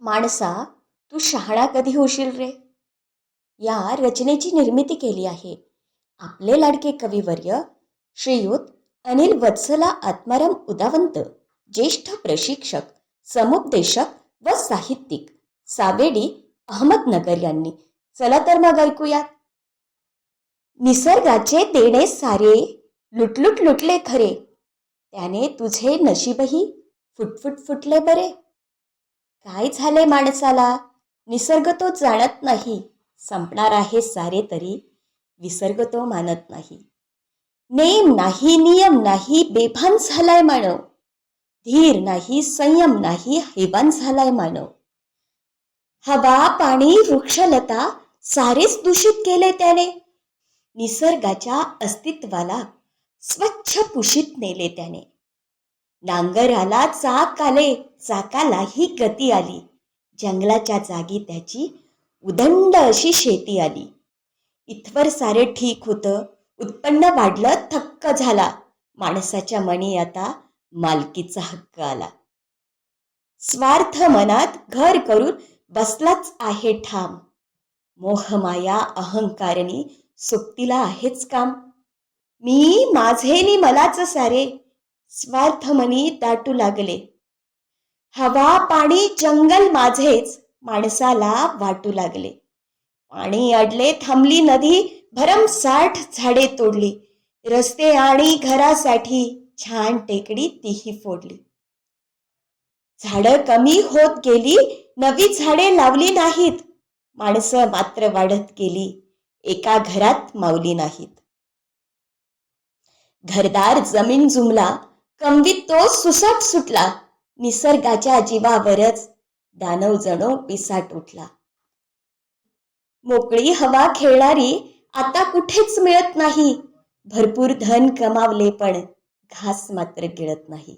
माणसा तू शहाणा कधी होशील रे? या रचनेची निर्मिती केली आहे. आपले लाडके कविवर्य श्रीयुत अनिल वत्सला आत्माराम उदावंत ज्येष्ठ प्रशिक्षक समुपदेशक व साहित्यिक सावेडी अहमदनगर यांनी. चला तर मग ऐकूयात. निसर्गाचे देणे सारे लुटलुट लुटले खरे. त्याने तुझे नशीबही फुटफुट फुटले बरे. काय झाले माणसाला? निसर्ग तो जाणत नाही. संपणार आहे सारे तरी. विसर्ग तो मानत नाही. नेम नाही नियम नाही बेभान झालाय मानव. धीर नाही संयम नाही हैवान झालाय मानव. हवा पाणी वृक्षलता सारेच दूषित केले त्याने. निसर्गाच्या अस्तित्वाला स्वच्छ पुशीत नेले त्याने. नांगराला चाक आले चाकालाही गती आली. जंगलाच्या जागी त्याची उदंड अशी शेती आली. इथवर सारे ठीक होतं उत्पन्न वाढलं थक्क झाला. माणसाच्या मनी आता मालकीचा हक्क आला. स्वार्थ मनात घर करून बसलाच आहे ठाम. मोहमाया अहंकारणी सुप्तीला आहेच काम. मी माझे नि मलाच सारे. स्वार्थ मनी दाटू लागले. हवा पाणी जंगल माझेच माणसाला वाटू लागले. पाणी अडले थांबली नदी भरमसाठ झाडे तोडली. रस्ते आणि घरासाठी छान टेकडी तीही फोडली. झाडं कमी होत गेली नवी झाडे लावली नाहीत. माणसं मात्र वाढत गेली एका घरात मावली नाहीत. घरदार जमीन जुमला कमवीत तो सुसाट सुटला. निसर्गाच्या जीवावरच दानव जणो पिसाट उठला. मोकळी हवा खेळणारी आता कुठेच मिळत नाही. भरपूर धन कमावले पण घास मात्र गिळत नाही.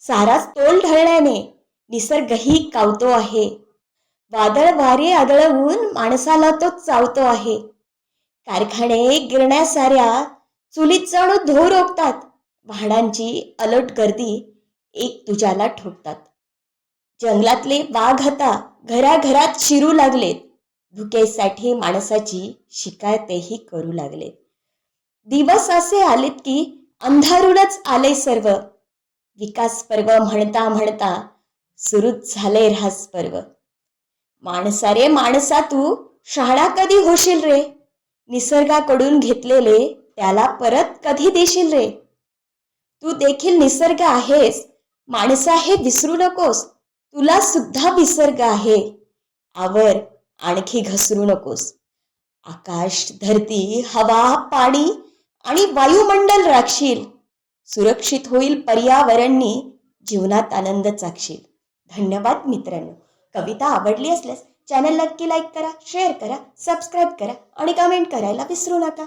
साराच तोल ढळल्याने निसर्गही कावतो आहे. वादळ वारे आदळवून माणसाला तो चावतो आहे. कारखाने गिरण्या साऱ्या चुलीत जणू धो रोखतात. वाहनांची अलट गर्दी एक तुझ्याला ठोकतात. जंगलातले वाघ आता घराघरात शिरू लागलेत. भुकेसाठी माणसाची शिकायतेही करू लागलेत. दिवस असे आलेत की अंधारूनच आले सर्व. विकास पर्व म्हणता म्हणता सुरूच झाले ऱ्हास पर्व. माणसा रे माणसा तू शहाणा कधी होशील रे? निसर्गाकडून घेतलेले त्याला परत कधी देशील रे? तू देखील निसर्ग आहेस. माणसा हे विसरू नकोस. तुला सुद्धा विसर्ग आहे. आवर आणखी घसरू नकोस. आकाश धरती हवा पाणी आणि वायुमंडल राखशील. सुरक्षित होईल पर्यावरणनी जीवनात आनंद चाकशील धन्यवाद मित्रांनो. कविता आवडली असल्यास चॅनल नक्की लाईक करा शेअर करा सबस्क्राईब करा आणि कमेंट करायला विसरू नका.